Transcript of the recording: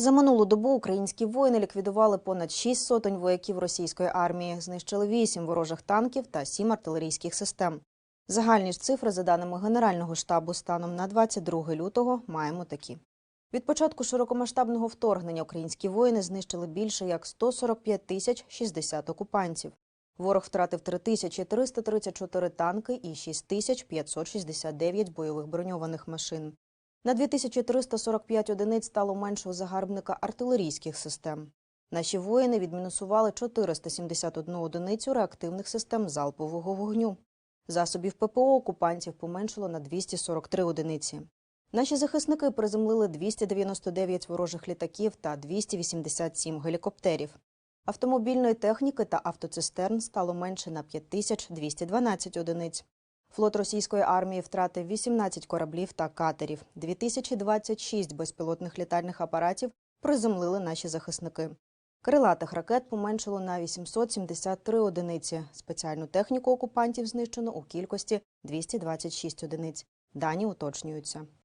За минулу добу українські воїни ліквідували понад 6 сотень вояків російської армії, знищили 8 ворожих танків та 7 артилерійських систем. Загальні ж цифри, за даними Генерального штабу, станом на 22 лютого маємо такі. Від початку широкомасштабного вторгнення українські воїни знищили більше як 145 тисяч 60 окупантів. Ворог втратив 3334 танки і 6569 бойових броньованих машин. На 2345 одиниць стало менше у загарбника артилерійських систем. Наші воїни відмінусували 471 одиницю реактивних систем залпового вогню. Засобів ППО окупантів поменшило на 243 одиниці. Наші захисники приземлили 299 ворожих літаків та 287 гелікоптерів. Автомобільної техніки та автоцистерн стало менше на 5212 одиниць. Флот російської армії втратив 18 кораблів та катерів, 2026 безпілотних літальних апаратів приземлили наші захисники. Крилатих ракет поменшило на 873 одиниці. Спеціальну техніку окупантів знищено у кількості 226 одиниць. Дані уточнюються.